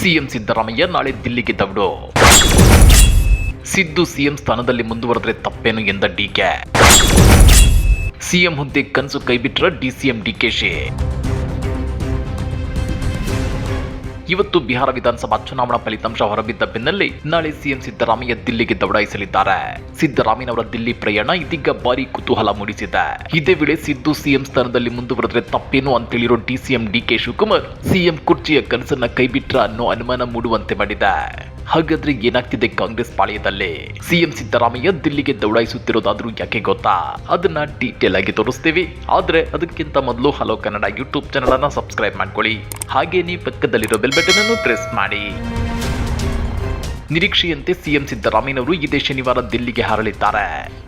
CM Siddaramaiah ನಾಳೆ ದಿಲ್ಲಿಗೆ ದೌಡು. Siddu CM ಸ್ಥಾನದಲ್ಲಿ ಮುಂದುವರೆದ್ರೆ ತಪ್ಪೇನು ಎಂದ ಡಿಕೆ ಸಿಎಂ ಹುದ್ದೆ ಕನಸು ಕೈಬಿಟ್ರ ಡಿಸಿಎಂ ಡಿಕೆಶಿ ಇವತ್ತು ಬಿಹಾರ ವಿಧಾನಸಭಾ ಚುನಾವಣಾ ಫಲಿತಾಂಶ ಹೊರಬಿದ್ದ ಬೆನ್ನಲ್ಲೇ ನಾಳೆ ಸಿಎಂ ಸಿದ್ದರಾಮಯ್ಯ ದಿಲ್ಲಿಗೆ ದೌಡಾಯಿಸಲಿದ್ದಾರೆ. ಸಿದ್ದರಾಮಯ್ಯನವರ ದಿಲ್ಲಿ ಪ್ರಯಾಣ ಇದೀಗ ಭಾರಿ ಕುತೂಹಲ ಮೂಡಿಸಿದೆ. ಇದೇ ವೇಳೆ ಸಿದ್ದು ಸಿಎಂ ಸ್ಥಾನದಲ್ಲಿ ಮುಂದುವರೆದ್ರೆ ತಪ್ಪೇನು ಅಂತೇಳಿರೋ ಡಿಸಿಎಂ ಡಿಕೆ ಶಿವಕುಮಾರ್ ಸಿಎಂ ಕುರ್ಚಿಯ ಕನಸನ್ನ ಕೈಬಿಟ್ರ ಅನ್ನೋ ಅನುಮಾನ ಮೂಡುವಂತೆ ಮಾಡಿದೆ. ಹಾಗಾದ್ರೆ ಏನಾಗ್ತಿದೆ ಕಾಂಗ್ರೆಸ್ ಪಾಳ್ಯದಲ್ಲಿ? ಸಿಎಂ ಸಿದ್ದರಾಮಯ್ಯ ದಿಲ್ಲಿಗೆ ದೌಡಾಯಿಸುತ್ತಿರೋದಾದ್ರೂ ಯಾಕೆ ಗೊತ್ತಾ? ಅದನ್ನ ಡೀಟೇಲ್ ಆಗಿ ತೋರಿಸ್ತೀವಿ. ಆದ್ರೆ ಅದಕ್ಕಿಂತ ಮೊದಲು ಹಲೋ ಕನ್ನಡ ಯೂಟ್ಯೂಬ್ ಚಾನಲ್ ಅನ್ನ ಸಬ್ಸ್ಕ್ರೈಬ್ ಮಾಡ್ಕೊಳ್ಳಿ. ಹಾಗೇನೇ ಪಕ್ಕದಲ್ಲಿರೋ ಬೆಲ್ ಬಟನ್ ಅನ್ನು ಪ್ರೆಸ್ ಮಾಡಿ. ನಿರೀಕ್ಷೆಯಂತೆ ಸಿಎಂ ಸಿದ್ದರಾಮಯ್ಯನವರು ಇದೇ ಶನಿವಾರ ದಿಲ್ಲಿಗೆ ಹಾರಲಿದ್ದಾರೆ.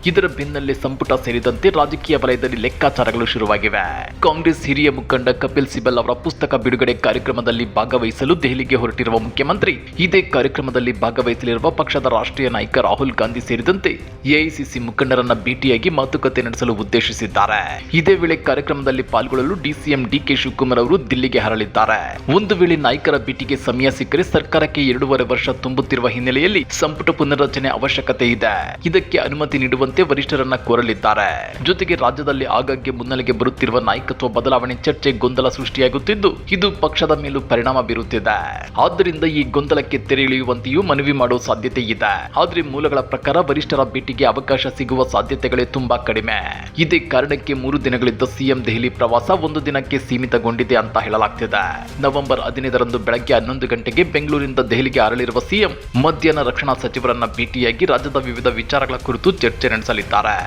ಇದರ ಬೆನ್ನಲ್ಲೇ ಸಂಪುಟ ಸೇರಿದಂತೆ ರಾಜಕೀಯ ವಲಯದಲ್ಲಿ ಲೆಕ್ಕಾಚಾರಗಳು ಶುರುವಾಗಿವೆ. ಕಾಂಗ್ರೆಸ್ ಹಿರಿಯ ಮುಖಂಡ ಕಪಿಲ್ ಸಿಬಲ್ ಅವರ ಪುಸ್ತಕ ಬಿಡುಗಡೆ ಕಾರ್ಯಕ್ರಮದಲ್ಲಿ ಭಾಗವಹಿಸಲು ದೆಹಲಿಗೆ ಹೊರಟಿರುವ ಮುಖ್ಯಮಂತ್ರಿ, ಇದೇ ಕಾರ್ಯಕ್ರಮದಲ್ಲಿ ಭಾಗವಹಿಸಲಿರುವ ಪಕ್ಷದ ರಾಷ್ಟ್ರೀಯ ನಾಯಕ ರಾಹುಲ್ ಗಾಂಧಿ ಸೇರಿದಂತೆ ಎಐಸಿಸಿ ಮುಖಂಡರನ್ನ ಭೇಟಿಯಾಗಿ ಮಾತುಕತೆ ನಡೆಸಲು ಉದ್ದೇಶಿಸಿದ್ದಾರೆ. ಇದೇ ವೇಳೆ ಕಾರ್ಯಕ್ರಮದಲ್ಲಿ ಪಾಲ್ಗೊಳ್ಳಲು ಡಿಸಿಎಂ ಡಿಕೆ ಶಿವಕುಮಾರ್ ಅವರು ದಿಲ್ಲಿಗೆ ಹರಳಿದ್ದಾರೆ ಒಂದು ವೇಳೆ ನಾಯಕರ ಭೇಟಿಗೆ ಸಮಯ ಸಿಕ್ಕರೆ ಸರ್ಕಾರಕ್ಕೆ ಎರಡೂವರೆ ವರ್ಷ ತುಂಬುತ್ತಿರುವ ಹಿನ್ನೆಲೆಯಲ್ಲಿ ಸಂಪುಟ ಪುನರ್ರಚನೆ ಅವಶ್ಯಕತೆ ಇದೆ. ಇದಕ್ಕೆ ಅನುಮತಿ ನೀಡುವಂತೆ ವರಿಷ್ಠರನ್ನ ಕೋರಲಿದ್ದಾರೆ. ಜೊತೆಗೆ ರಾಜ್ಯದಲ್ಲಿ ಆಗಾಗ್ಗೆ ಮುನ್ನೆಲೆಗೆ ಬರುತ್ತಿರುವ ನಾಯಕತ್ವ ಬದಲಾವಣೆ ಚರ್ಚೆ ಗೊಂದಲ ಸೃಷ್ಟಿಯಾಗುತ್ತಿದ್ದು, ಇದು ಪಕ್ಷದ ಮೇಲೂ ಪರಿಣಾಮ ಬೀರುತ್ತಿದೆ. ಆದ್ದರಿಂದ ಈ ಗೊಂದಲಕ್ಕೆ ತೆರೆ ಇಳಿಯುವಂತೆಯೂ ಮನವಿ ಮಾಡುವ ಸಾಧ್ಯತೆ ಇದೆ. ಆದ್ರೆ ಮೂಲಗಳ ಪ್ರಕಾರ ವರಿಷ್ಠರ ಭೇಟಿಗೆ ಅವಕಾಶ ಸಿಗುವ ಸಾಧ್ಯತೆಗಳೇ ತುಂಬಾ ಕಡಿಮೆ. ಇದೇ ಕಾರಣಕ್ಕೆ ಮೂರು ದಿನಗಳಿದ್ದ ಸಿಎಂ ದೆಹಲಿ ಪ್ರವಾಸ ಒಂದು ದಿನಕ್ಕೆ ಸೀಮಿತಗೊಂಡಿದೆ ಅಂತ ಹೇಳಲಾಗ್ತಿದೆ. ನವೆಂಬರ್ ಹದಿನೈದರಂದು ಬೆಳಗ್ಗೆ ಹನ್ನೊಂದು ಗಂಟೆಗೆ ಬೆಂಗಳೂರಿನಿಂದ ದೆಹಲಿಗೆ ಅರಳಿರುವ ಸಿಎಂ ಮಧ್ಯಾಹ್ನ ರಕ್ಷಣಾ ಸಚಿವರನ್ನ ಭೇಟಿಯಾಗಿ ರಾಜ್ಯದ ವಿವಿಧ ವಿಚಾರಗಳ ಕುರಿತು ಚರ್ಚೆ ನಡೆಸಲಿದ್ದಾರೆ.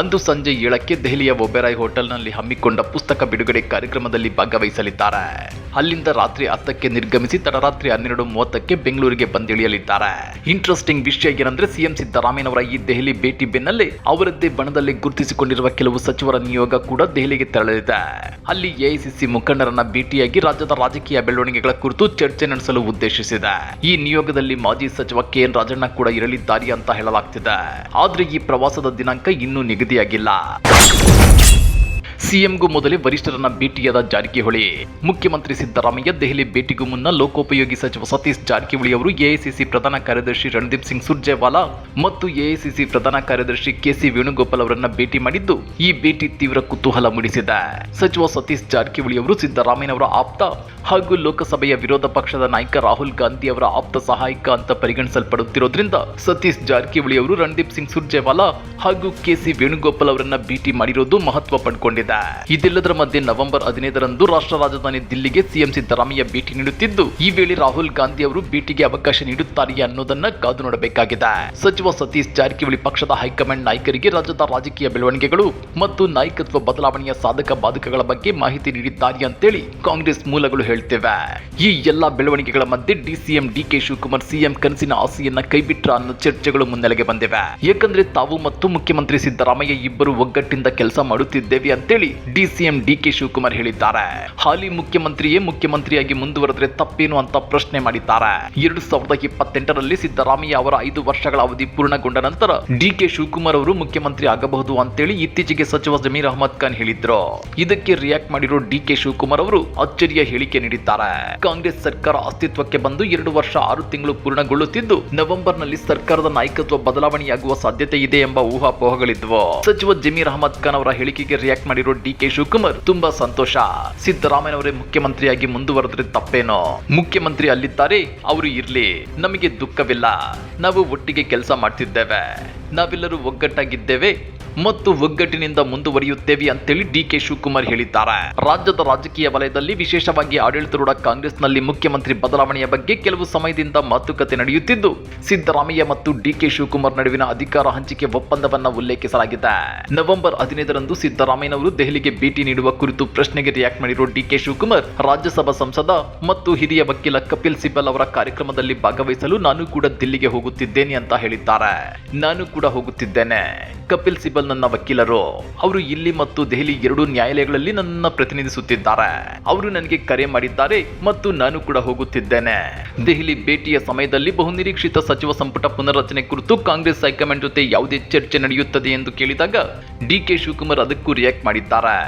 ಅಂದು ಸಂಜೆ ಏಳಕ್ಕೆ ದೆಹಲಿಯ ಒಬೆರಾಯ್ ಹೋಟೆಲ್ನಲ್ಲಿ ಹಮ್ಮಿಕೊಂಡ ಪುಸ್ತಕ ಬಿಡುಗಡೆ ಕಾರ್ಯಕ್ರಮದಲ್ಲಿ ಭಾಗವಹಿಸಲಿದ್ದಾರೆ. ಅಲ್ಲಿಂದ ರಾತ್ರಿ ಹತ್ತಕ್ಕೆ ನಿರ್ಗಮಿಸಿ ತಡರಾತ್ರಿ ಹನ್ನೆರಡು ಮೂವತ್ತಕ್ಕೆ ಬೆಂಗಳೂರಿಗೆ ಬಂದಿಳಿಯಲಿದ್ದಾರೆ. ಇಂಟ್ರೆಸ್ಟಿಂಗ್ ವಿಷಯ ಏನಂದ್ರೆ ಸಿಎಂ ಸಿದ್ದರಾಮಯ್ಯನವರ ಈ ದೆಹಲಿ ಭೇಟಿ ಬೆನ್ನಲ್ಲೇ ಅವರದ್ದೇ ಬಣದಲ್ಲಿ ಗುರುತಿಸಿಕೊಂಡಿರುವ ಕೆಲವು ಸಚಿವರ ನಿಯೋಗ ಕೂಡ ದೆಹಲಿಗೆ ತೆರಳಲಿದೆ. ಅಲ್ಲಿ ಎಐಸಿಸಿ ಮುಖಂಡರನ್ನ ಭೇಟಿಯಾಗಿ ರಾಜ್ಯದ ರಾಜಕೀಯ ಬೆಳವಣಿಗೆಗಳ ಕುರಿತು ಚರ್ಚೆ ನಡೆಸಲು ಉದ್ದೇಶಿಸಿದೆ. ಈ ನಿಯೋಗದಲ್ಲಿ ಮಾಜಿ ಸಚಿವ ಕೆಎನ್ ರಾಜಣ್ಣ ಕೂಡ ಇರಲಿದ್ದಾರೆ ಅಂತ ಹೇಳಲಾಗ್ತಿದೆ. ಆದ್ರೆ ಈ ಪ್ರವಾಸದ ದಿನಾಂಕ ಇನ್ನೂ ನಿಗದಿಯಾಗಿಲ್ಲ. ಸಿಎಂಗೂ ಮೊದಲೇ ವರಿಷ್ಠರನ್ನ ಭೇಟಿಯಾದ ಜಾರಕಿಹೊಳಿ. ಮುಖ್ಯಮಂತ್ರಿ ಸಿದ್ದರಾಮಯ್ಯ ದೆಹಲಿ ಭೇಟಿಗೂ ಮುನ್ನ ಲೋಕೋಪಯೋಗಿ ಸಚಿವ ಸತೀಶ್ ಜಾರಕಿಹೊಳಿ ಅವರು ಎಐಸಿಸಿ ಪ್ರಧಾನ ಕಾರ್ಯದರ್ಶಿ ರಣದೀಪ್ ಸಿಂಗ್ ಸುರ್ಜೇವಾಲಾ ಮತ್ತು ಎಐಸಿಸಿ ಪ್ರಧಾನ ಕಾರ್ಯದರ್ಶಿ ಕೆಸಿ ವೇಣುಗೋಪಾಲ್ ಅವರನ್ನ ಭೇಟಿ ಮಾಡಿದ್ದು ಈ ಭೇಟಿ ತೀವ್ರ ಕುತೂಹಲ ಮೂಡಿಸಿದೆ. ಸಚಿವ ಸತೀಶ್ ಜಾರಕಿಹೊಳಿ ಅವರು ಸಿದ್ದರಾಮಯ್ಯನವರ ಆಪ್ತ ಹಾಗೂ ಲೋಕಸಭೆಯ ವಿರೋಧ ಪಕ್ಷದ ನಾಯಕ ರಾಹುಲ್ ಗಾಂಧಿ ಅವರ ಆಪ್ತ ಸಹಾಯಕ ಅಂತ ಪರಿಗಣಿಸಲ್ಪಡುತ್ತಿರೋದ್ರಿಂದ ಸತೀಶ್ ಜಾರಕಿಹೊಳಿ ಅವರು ರಣದೀಪ್ ಸಿಂಗ್ ಸುರ್ಜೇವಾಲಾ ಹಾಗೂ ಕೆಸಿ ವೇಣುಗೋಪಾಲ್ ಅವರನ್ನ ಭೇಟಿ ಮಾಡಿರೋದು ಮಹತ್ವ ಪಡ್ಕೊಂಡಿದೆ. ಇದೆಲ್ಲದರ ಮಧ್ಯೆ ನವೆಂಬರ್ ಹದಿನೈದರಂದು ರಾಷ್ಟ್ರ ರಾಜಧಾನಿ ದಿಲ್ಲಿಗೆ ಸಿಎಂ ಸಿದ್ದರಾಮಯ್ಯ ಭೇಟಿ ನೀಡುತ್ತಿದ್ದು, ಈ ವೇಳೆ ರಾಹುಲ್ ಗಾಂಧಿ ಅವರು ಭೇಟಿಗೆ ಅವಕಾಶ ನೀಡುತ್ತಾರೆಯೇ ಅನ್ನೋದನ್ನ ಕಾದು ನೋಡಬೇಕಾಗಿದೆ. ಸಚಿವ ಸತೀಶ್ ಜಾರಕಿಹೊಳಿ ಪಕ್ಷದ ಹೈಕಮಾಂಡ್ ನಾಯಕರಿಗೆ ರಾಜ್ಯದ ರಾಜಕೀಯ ಬೆಳವಣಿಗೆಗಳು ಮತ್ತು ನಾಯಕತ್ವ ಬದಲಾವಣೆಯ ಸಾಧಕ ಬಾಧಕಗಳ ಬಗ್ಗೆ ಮಾಹಿತಿ ನೀಡಿದ್ದಾರೆ ಅಂತೇಳಿ ಕಾಂಗ್ರೆಸ್ ಮೂಲಗಳು ಹೇಳ್ತಿವೆ. ಈ ಎಲ್ಲಾ ಬೆಳವಣಿಗೆಗಳ ಮಧ್ಯೆ ಡಿಸಿಎಂ ಡಿಕೆ ಶಿವಕುಮಾರ್ ಸಿಎಂ ಕನಸಿನ ಆಸೆಯನ್ನ ಕೈಬಿಟ್ರ ಅನ್ನೋ ಚರ್ಚೆಗಳು ಮುನ್ನೆಲೆಗೆ ಬಂದಿವೆ. ಯಾಕಂದ್ರೆ ತಾವು ಮತ್ತು ಮುಖ್ಯಮಂತ್ರಿ ಸಿದ್ದರಾಮಯ್ಯ ಇಬ್ಬರು ಒಗ್ಗಟ್ಟಿಂದ ಕೆಲಸ ಮಾಡುತ್ತಿದ್ದೇವೆ ಅಂತೇಳಿ ಡಿಸಿಎಂ ಡಿಕೆ ಶಿವಕುಮಾರ್ ಹೇಳಿದ್ದಾರೆ. ಹಾಲಿ ಮುಖ್ಯಮಂತ್ರಿಯೇ ಮುಖ್ಯಮಂತ್ರಿಯಾಗಿ ಮುಂದುವರೆದ್ರೆ ತಪ್ಪೇನು ಅಂತ ಪ್ರಶ್ನೆ ಮಾಡಿದ್ದಾರೆ. ಎರಡು ಸಾವಿರದ ಇಪ್ಪತ್ತೆಂಟರಲ್ಲಿ ಸಿದ್ದರಾಮಯ್ಯ ಅವರ ಐದು ವರ್ಷಗಳ ಅವಧಿ ಪೂರ್ಣಗೊಂಡ ನಂತರ ಡಿಕೆ ಶಿವಕುಮಾರ್ ಅವರು ಮುಖ್ಯಮಂತ್ರಿ ಆಗಬಹುದು ಅಂತೇಳಿ ಇತ್ತೀಚೆಗೆ ಸಚಿವ ಜಮೀರ್ ಅಹಮದ್ ಖಾನ್ ಹೇಳಿದ್ರು. ಇದಕ್ಕೆ ರಿಯಾಕ್ಟ್ ಮಾಡಿರೋ ಡಿಕೆ ಶಿವಕುಮಾರ್ ಅವರು ಅಚ್ಚರಿಯ ಹೇಳಿಕೆ ನೀಡಿದ್ದಾರೆ. ಕಾಂಗ್ರೆಸ್ ಸರ್ಕಾರ ಅಸ್ತಿತ್ವಕ್ಕೆ ಬಂದು ಎರಡು ವರ್ಷ ಆರು ತಿಂಗಳು ಪೂರ್ಣಗೊಳ್ಳುತ್ತಿದ್ದು ನವೆಂಬರ್ನಲ್ಲಿ ಸರ್ಕಾರದ ನಾಯಕತ್ವ ಬದಲಾವಣೆಯಾಗುವ ಸಾಧ್ಯತೆ ಇದೆ ಎಂಬ ಊಹಾಪೋಹಗಳಿದ್ವು. ಸಚಿವ ಜಮೀರ್ ಅಹಮದ್ ಖಾನ್ ಅವರ ಹೇಳಿಕೆಗೆ ರಿಯಾಕ್ಟ್ ಮಾಡಿರೋ ಡಿಕೆ ಶಿವಕುಮಾರ್ ತುಂಬಾ ಸಂತೋಷ. ಸಿದ್ದರಾಮಯ್ಯನವರೇ ಮುಖ್ಯಮಂತ್ರಿಯಾಗಿ ಮುಂದುವರೆದ್ರೆ ತಪ್ಪೇನೋ? ಮುಖ್ಯಮಂತ್ರಿ ಅಲ್ಲಿದ್ದಾರೆ, ಅವರು ಇರ್ಲಿ. ನಮಗೆ ದುಃಖವಿಲ್ಲ. ನಾವು ಒಟ್ಟಿಗೆ ಕೆಲಸ ಮಾಡ್ತಿದ್ದೇವೆ. ನಾವೆಲ್ಲರೂ ಒಗ್ಗಟ್ಟಾಗಿದ್ದೇವೆ. ಮತ್ತು ಒಗ್ಗಟ್ಟಿನಿಂದ ಮುಂದುವರಿಯುತ್ತೇವೆ ಅಂತೇಳಿ ಡಿ ಕೆ ಶಿವಕುಮಾರ್ ಹೇಳಿದ್ದಾರೆ. ರಾಜ್ಯದ ರಾಜಕೀಯ ವಲಯದಲ್ಲಿ ವಿಶೇಷವಾಗಿ ಆಡಳಿತಾರೂಢ ಕಾಂಗ್ರೆಸ್ನಲ್ಲಿ ಮುಖ್ಯಮಂತ್ರಿ ಬದಲಾವಣೆಯ ಬಗ್ಗೆ ಕೆಲವು ಸಮಯದಿಂದ ಮಾತುಕತೆ ನಡೆಯುತ್ತಿದ್ದು, ಸಿದ್ದರಾಮಯ್ಯ ಮತ್ತು ಡಿ ಕೆ ಶಿವಕುಮಾರ್ ನಡುವಿನ ಅಧಿಕಾರ ಹಂಚಿಕೆ ಒಪ್ಪಂದವನ್ನ ಉಲ್ಲೇಖಿಸಲಾಗಿದೆ. ನವೆಂಬರ್ ಹದಿನೈದರಂದು ಸಿದ್ದರಾಮಯ್ಯನವರು ದೆಹಲಿಗೆ ಭೇಟಿ ನೀಡುವ ಕುರಿತು ಪ್ರಶ್ನೆಗೆ ರಿಯಾಕ್ಟ್ ಮಾಡಿರುವ ಡಿ ಕೆ ಶಿವಕುಮಾರ್, ರಾಜ್ಯಸಭಾ ಸಂಸದ ಮತ್ತು ಹಿರಿಯ ವಕೀಲ ಕಪಿಲ್ ಸಿಬಲ್ ಅವರ ಕಾರ್ಯಕ್ರಮದಲ್ಲಿ ಭಾಗವಹಿಸಲು ನಾನು ಕೂಡ ದಿಲ್ಲಿಗೆ ಹೋಗುತ್ತಿದ್ದೇನೆ ಅಂತ ಹೇಳಿದ್ದಾರೆ. ನಾನು ಕೂಡ ಹೋಗುತ್ತಿದ್ದೇನೆ. ಕಪಿಲ್ ಸಿಬಲ್ ನನ್ನ ವಕೀಲರು, ಅವರು ಇಲ್ಲಿ ಮತ್ತು ದೆಹಲಿ ಎರಡೂ ನ್ಯಾಯಾಲಯಗಳಲ್ಲಿ ನನ್ನ ಪ್ರತಿನಿಧಿಸುತ್ತಿದ್ದಾರೆ. ಅವರು ನನಗೆ ಕರೆ ಮಾಡಿದ್ದಾರೆ ಮತ್ತು ನಾನು ಕೂಡ ಹೋಗುತ್ತಿದ್ದೇನೆ. ದೆಹಲಿ ಭೇಟಿಯ ಸಮಯದಲ್ಲಿ ಬಹುನಿರೀಕ್ಷಿತ ಸಚಿವ ಸಂಪುಟ ಪುನರ್ರಚನೆ ಕುರಿತು ಕಾಂಗ್ರೆಸ್ ಹೈಕಮಾಂಡ್ ಜೊತೆ ಯಾವುದೇ ಚರ್ಚೆ ನಡೆಯುತ್ತದೆ ಎಂದು ಕೇಳಿದಾಗ ಡಿ ಕೆ ಶಿವಕುಮಾರ್ ಅದಕ್ಕೂ ರಿಯಾಕ್ಟ್ ಮಾಡಿದ್ದಾರೆ.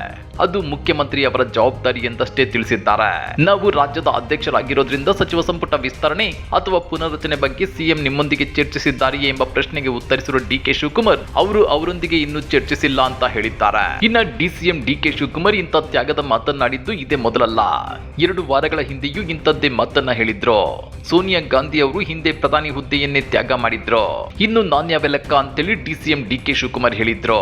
ಅದು ಮುಖ್ಯಮಂತ್ರಿ ಅವರ ಜವಾಬ್ದಾರಿ ಎಂದಷ್ಟೇ ತಿಳಿಸಿದ್ದಾರೆ. ನಾವು ರಾಜ್ಯದ ಅಧ್ಯಕ್ಷರಾಗಿರೋದ್ರಿಂದ ಸಚಿವ ಸಂಪುಟ ವಿಸ್ತರಣೆ ಅಥವಾ ಪುನರ್ರಚನೆ ಬಗ್ಗೆ ಸಿಎಂ ನಿಮ್ಮೊಂದಿಗೆ ಚರ್ಚಿಸಿದ್ದಾರೆಯೇ ಎಂಬ ಪ್ರಶ್ನೆಗೆ ಉತ್ತರಿಸಿರುವ ಡಿ ಕೆ ಶಿವಕುಮಾರ್ ಅವರು ಅವರೊಂದಿಗೆ ಇನ್ನೂ ಚರ್ಚಿಸಿಲ್ಲ ಅಂತ ಹೇಳಿದ್ದಾರೆ. ಇನ್ನ ಡಿಸಿಎಂ ಡಿ ಕೆ ಶಿವಕುಮಾರ್ ಇಂಥ ತ್ಯಾಗದ ಮಾತನ್ನಾಡಿದ್ದು ಇದೇ ಮೊದಲಲ್ಲ. ಎರಡು ವಾರಗಳ ಹಿಂದೆಯೂ ಇಂಥದ್ದೇ ಮಾತನ್ನ ಹೇಳಿದ್ರು. ಸೋನಿಯಾ ಗಾಂಧಿ ಅವರು ಹಿಂದೆ ಪ್ರಧಾನಿ ಹುದ್ದೆಯನ್ನೇ ತ್ಯಾಗ ಮಾಡಿದ್ರು. ಇನ್ನು ನಾಣ್ಯವೇ ಲೆಕ್ಕ ಅಂತೇಳಿ ಡಿಸಿಎಂ ಡಿ ಕೆ ಶಿವಕುಮಾರ್ ಹೇಳಿದ್ರು.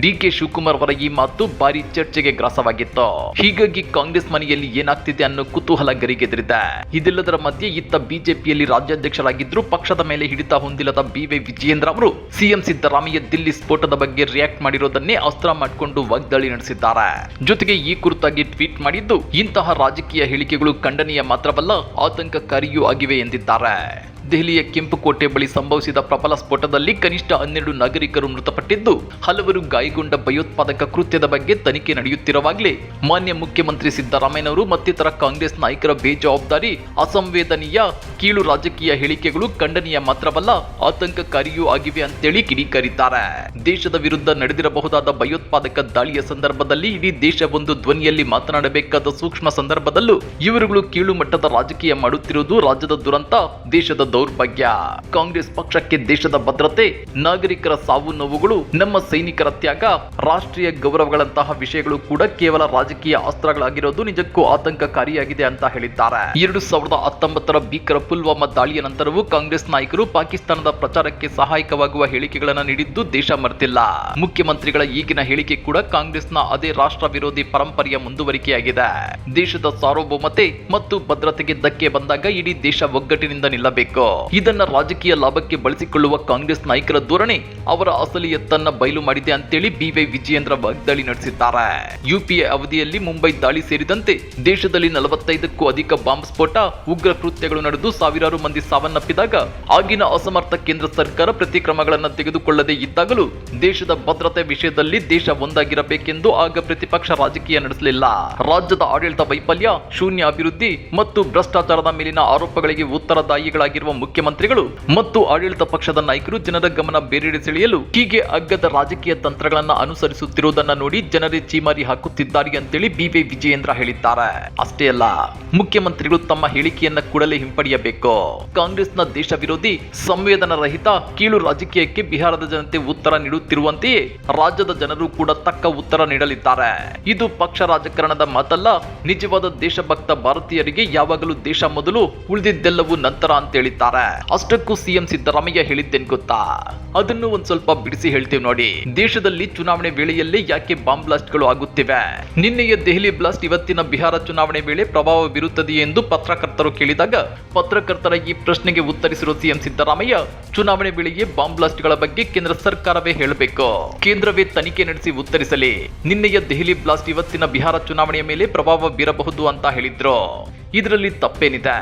ಡಿ ಕೆ ಶಿವಕುಮಾರ್ ಅವರ ಈ ಮಾತು ಭಾರಿ ಚರ್ಚೆಗೆ ಗ್ರಾಸವಾಗಿತ್ತು. ಹೀಗಾಗಿ ಕಾಂಗ್ರೆಸ್ ಮನೆಯಲ್ಲಿ ಏನಾಗ್ತಿದೆ ಅನ್ನೋ ಕುತೂಹಲ ಗರಿಗೆದರಿದೆ. ಇದೆಲ್ಲದರ ಮಧ್ಯೆ ಇತ್ತ ಬಿಜೆಪಿಯಲ್ಲಿ ರಾಜ್ಯಾಧ್ಯಕ್ಷರಾಗಿದ್ರು ಪಕ್ಷದ ಮೇಲೆ ಹಿಡಿತ ಹೊಂದಿಲ್ಲದ ಬಿ ವೈ ವಿಜಯೇಂದ್ರ ಅವರು ಸಿಎಂ ಸಿದ್ದರಾಮಯ್ಯ ದಿಲ್ಲಿ ಸ್ಫೋಟದ ಬಗ್ಗೆ ರಿಯಾಕ್ಟ್ ಮಾಡಿರೋದನ್ನೇ ಅಸ್ತ್ರ ಮಾಡಿಕೊಂಡು ವಾಗ್ದಾಳಿ ನಡೆಸಿದ್ದಾರೆ. ಜೊತೆಗೆ ಈ ಕುರಿತಾಗಿ ಟ್ವೀಟ್ ಮಾಡಿದ್ದು ಇಂತಹ ರಾಜಕೀಯ ಹೇಳಿಕೆಗಳು ಖಂಡನೀಯ ಮಾತ್ರವಲ್ಲ ಆತಂಕಕಾರಿಯೂ ಆಗಿವೆ ಎಂದಿದ್ದಾರೆ. ದೆಹಲಿಯ ಕೆಂಪುಕೋಟೆ ಬಳಿ ಸಂಭವಿಸಿದ ಪ್ರಬಲ ಸ್ಫೋಟದಲ್ಲಿ ಕನಿಷ್ಠ ಹನ್ನೆರಡು ನಾಗರಿಕರು ಮೃತಪಟ್ಟಿದ್ದು, ಹಲವರು ಗಾಯಗೊಂಡ ಭಯೋತ್ಪಾದಕ ಕೃತ್ಯದ ಬಗ್ಗೆ ತನಿಖೆ ನಡೆಯುತ್ತಿರುವಾಗಲೇ ಮಾನ್ಯ ಮುಖ್ಯಮಂತ್ರಿ ಸಿದ್ದರಾಮಯ್ಯನವರು ಮತ್ತಿತರ ಕಾಂಗ್ರೆಸ್ ನಾಯಕರ ಬೇಜವಾಬ್ದಾರಿ, ಅಸಂವೇದನೀಯ, ಕೀಳು ರಾಜಕೀಯ ಹೇಳಿಕೆಗಳು ಖಂಡನೀಯ ಮಾತ್ರವಲ್ಲ, ಆತಂಕಕಾರಿಯೂ ಆಗಿವೆ ಅಂತೇಳಿ ಕಿಡಿಕಾರಿದ್ದಾರೆ. ದೇಶದ ವಿರುದ್ಧ ನಡೆದಿರಬಹುದಾದ ಭಯೋತ್ಪಾದಕ ದಾಳಿಯ ಸಂದರ್ಭದಲ್ಲಿ ಇಡೀ ದೇಶ ಒಂದು ಧ್ವನಿಯಲ್ಲಿ ಮಾತನಾಡಬೇಕಾದ ಸೂಕ್ಷ್ಮ ಸಂದರ್ಭದಲ್ಲೂ, ಇವರುಗಳು ಕೀಳು ಮಟ್ಟದ ರಾಜಕೀಯ ಮಾಡುತ್ತಿರುವುದು ರಾಜ್ಯದ ದುರಂತ, ದೇಶದ ದೌರ್ಭಾಗ್ಯ. ಕಾಂಗ್ರೆಸ್ ಪಕ್ಷಕ್ಕೆ ದೇಶದ ಭದ್ರತೆ, ನಾಗರಿಕರ ಸಾವು ನೋವುಗಳು, ನಮ್ಮ ಸೈನಿಕರ ತ್ಯಾಗ, ರಾಷ್ಟ್ರೀಯ ಗೌರವಗಳಂತಹ ವಿಷಯಗಳು ಕೂಡ ಕೇವಲ ರಾಜಕೀಯ ಅಸ್ತ್ರಗಳಾಗಿರೋದು ನಿಜಕ್ಕೂ ಆತಂಕಕಾರಿಯಾಗಿದೆ ಅಂತ ಹೇಳಿದ್ದಾರೆ. ಎರಡು ಸಾವಿರದ ಹತ್ತೊಂಬತ್ತರ ಭೀಕರ ಪುಲ್ವಾಮಾ ದಾಳಿಯ ನಂತರವೂ ಕಾಂಗ್ರೆಸ್ ನಾಯಕರು ಪಾಕಿಸ್ತಾನದ ಪ್ರಚಾರಕ್ಕೆ ಸಹಾಯಕವಾಗುವ ಹೇಳಿಕೆಗಳನ್ನು ನೀಡಿದ್ದು ದೇಶ ಮರೆತಿಲ್ಲ. ಮುಖ್ಯಮಂತ್ರಿಗಳ ಈಗಿನ ಹೇಳಿಕೆ ಕೂಡ ಕಾಂಗ್ರೆಸ್ನ ಅದೇ ರಾಷ್ಟ್ರ ವಿರೋಧಿ ಪರಂಪರೆಯ ಮುಂದುವರಿಕೆಯಾಗಿದೆ. ದೇಶದ ಸಾರ್ವಭೌಮತೆ ಮತ್ತು ಭದ್ರತೆಗೆ ಧಕ್ಕೆ ಬಂದಾಗ ಇಡೀ ದೇಶ ಒಗ್ಗಟ್ಟಿನಿಂದ ನಿಲ್ಲಬೇಕು. ಇದನ್ನ ರಾಜಕೀಯ ಲಾಭಕ್ಕೆ ಬಳಸಿಕೊಳ್ಳುವ ಕಾಂಗ್ರೆಸ್ ನಾಯಕರ ಧೋರಣೆ ಅವರ ಅಸಲಿಯತ್ತನ್ನ ಬಯಲು ಮಾಡಿದೆ ಅಂತೇಳಿ ಬಿವೈ ವಿಜಯೇಂದ್ರ ವಾಗ್ದಾಳಿ ನಡೆಸಿದ್ದಾರೆ. ಯುಪಿಎ ಅವಧಿಯಲ್ಲಿ ಮುಂಬೈ ದಾಳಿ ಸೇರಿದಂತೆ ದೇಶದಲ್ಲಿ ನಲವತ್ತೈದಕ್ಕೂ ಅಧಿಕ ಬಾಂಬ್ ಸ್ಫೋಟ, ಉಗ್ರ ಕೃತ್ಯಗಳು ನಡೆದು ಸಾವಿರಾರು ಮಂದಿ ಸಾವನ್ನಪ್ಪಿದಾಗ ಆಗಿನ ಅಸಮರ್ಥ ಕೇಂದ್ರ ಸರ್ಕಾರ ಪ್ರತಿಕ್ರಮಗಳನ್ನು ತೆಗೆದುಕೊಳ್ಳದೆ ಇದ್ದಾಗಲೂ ದೇಶದ ಭದ್ರತೆ ವಿಷಯದಲ್ಲಿ ದೇಶ ಒಂದಾಗಿರಬೇಕೆಂದು ಆಗ ಪ್ರತಿಪಕ್ಷ ರಾಜಕೀಯ ನಡೆಸಲಿಲ್ಲ. ರಾಜ್ಯದ ಆಡಳಿತ ವೈಫಲ್ಯ, ಶೂನ್ಯ ಅಭಿವೃದ್ಧಿ ಮತ್ತು ಭ್ರಷ್ಟಾಚಾರದ ಮೇಲಿನ ಆರೋಪಗಳಿಗೆ ಉತ್ತರದಾಯಿಗಳಾಗಿರುವ ಮುಖ್ಯಮಂತ್ರಿಗಳು ಮತ್ತು ಆಡಳಿತ ಪಕ್ಷದ ನಾಯಕರು ಜನರ ಗಮನ ಬೇರೆಡೆ ಸೆಳೆಯಲು ಹೀಗೆ ಅಗ್ಗದ ರಾಜಕೀಯ ತಂತ್ರಗಳನ್ನ ಅನುಸರಿಸುತ್ತಿರುವುದನ್ನ ನೋಡಿ ಜನರೇ ಚೀಮಾರಿ ಹಾಕುತ್ತಿದ್ದಾರೆ ಅಂತೇಳಿ ಬಿವಿ ವಿಜಯೇಂದ್ರ ಹೇಳಿದ್ದಾರೆ. ಅಷ್ಟೇ ಅಲ್ಲ, ಮುಖ್ಯಮಂತ್ರಿಗಳು ತಮ್ಮ ಹೇಳಿಕೆಯನ್ನ ಕೂಡಲೇ ಹಿಂಪಡೆಯಬೇಕು. ಕಾಂಗ್ರೆಸ್ನ ದೇಶ ವಿರೋಧಿ ಸಂವೇದನ ರಹಿತ ಕೀಳು ರಾಜಕೀಯಕ್ಕೆ ಬಿಹಾರದ ಜನತೆ ಉತ್ತರ ನೀಡುತ್ತಿರುವಂತೆಯೇ ರಾಜ್ಯದ ಜನರು ಕೂಡ ತಕ್ಕ ಉತ್ತರ ನೀಡಲಿದ್ದಾರೆ. ಇದು ಪಕ್ಷ ರಾಜಕಾರಣದ ಮಾತಲ್ಲ, ನಿಜವಾದ ದೇಶಭಕ್ತ ಭಾರತೀಯರಿಗೆ ಯಾವಾಗಲೂ ದೇಶ ಮೊದಲು ಉಳಿದಿದ್ದೆಲ್ಲವೂ ನಂತರ ಅಂತ ಹೇಳಿದ್ದಾರೆ ಅಷ್ಟಕ್ಕೂ ಸಿಎಂ ಸಿದ್ದರಾಮಯ್ಯ ಹೇಳಿದ್ದೇನ್ ಗೊತ್ತಾ? ಅದನ್ನು ಒಂದ್ ಸ್ವಲ್ಪ ಬಿಡಿಸಿ ಹೇಳ್ತೀವಿ ನೋಡಿ. ದೇಶದಲ್ಲಿ ಚುನಾವಣೆ ವೇಳೆಯಲ್ಲೇ ಯಾಕೆ ಬಾಂಬ್ ಬ್ಲಾಸ್ಟ್ಗಳು ಆಗುತ್ತಿವೆ? ನಿನ್ನೆಯ ದೆಹಲಿ ಬ್ಲಾಸ್ಟ್, ಇವತ್ತಿನ ಬಿಹಾರ ಚುನಾವಣೆ ವೇಳೆ ಪ್ರಭಾವ ಬೀರುತ್ತದೆಯೇ ಎಂದು ಪತ್ರಕರ್ತರು ಕೇಳಿದಾಗ, ಪತ್ರಕರ್ತರ ಈ ಪ್ರಶ್ನೆಗೆ ಉತ್ತರಿಸಿರುವ ಸಿಎಂ ಸಿದ್ದರಾಮಯ್ಯ, ಚುನಾವಣೆ ವೇಳೆಯೇ ಬಾಂಬ್ ಬ್ಲಾಸ್ಟ್ಗಳ ಬಗ್ಗೆ ಕೇಂದ್ರ ಸರ್ಕಾರವೇ ಹೇಳಬೇಕು. ಕೇಂದ್ರವೇ ತನಿಖೆ ನಡೆಸಿ ಉತ್ತರಿಸಲಿ. ನಿನ್ನೆಯ ದೆಹಲಿ ಬ್ಲಾಸ್ಟ್, ಇವತ್ತಿನ ಬಿಹಾರ ಚುನಾವಣೆಯ ಮೇಲೆ ಪ್ರಭಾವ ಬೀರಬಹುದು ಅಂತ ಹೇಳಿದ್ರು. ಇದರಲ್ಲಿ ತಪ್ಪೇನಿದೆ.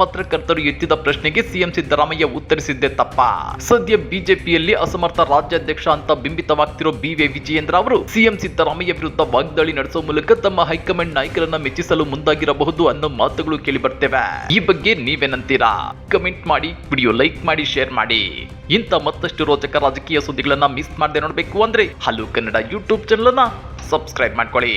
ಪತ್ರಕರ್ತರು ಎತ್ತಿದ ಪ್ರಶ್ನೆಗೆ ಸಿಎಂ ಸಿದ್ದರಾಮಯ್ಯ ಉತ್ತರಿಸಿದ್ದೇ ತಪ್ಪ. ಸದ್ಯ ಬಿಜೆಪಿಯಲ್ಲಿ ಅಸಮರ್ಥ ರಾಜ್ಯಾಧ್ಯಕ್ಷ ಅಂತ ಬಿಂಬಿತವಾಗ್ತಿರೋ ಬಿ ವಿಜೇಂದ್ರ ವಿಜಯೇಂದ್ರ ಅವರು ಸಿಎಂ ಸಿದ್ದರಾಮಯ್ಯ ವಿರುದ್ಧ ವಾಗ್ದಾಳಿ ನಡೆಸುವ ಮೂಲಕ ತಮ್ಮ ಹೈಕಮಾಂಡ್ ನಾಯಕರನ್ನ ಮೆಚ್ಚಿಸಲು ಮುಂದಾಗಿರಬಹುದು ಅನ್ನೋ ಮಾತುಗಳು ಕೇಳಿ ಬರ್ತೇವೆ ಈ ಬಗ್ಗೆ ನೀವೇನಂತೀರಾ? ಕಮೆಂಟ್ ಮಾಡಿ, ವಿಡಿಯೋ ಲೈಕ್ ಮಾಡಿ, ಶೇರ್ ಮಾಡಿ. ಇಂಥ ಮತ್ತಷ್ಟು ರೋಚಕ ರಾಜಕೀಯ ಸುದ್ದಿಗಳನ್ನ ಮಿಸ್ ಮಾಡದೆ ನೋಡಬೇಕು ಅಂದ್ರೆ ಹಲೋ ಕನ್ನಡ ಯೂಟ್ಯೂಬ್ ಚಾನಲ್ ಅನ್ನ ಸಬ್ಸ್ಕ್ರೈಬ್ ಮಾಡ್ಕೊಳ್ಳಿ.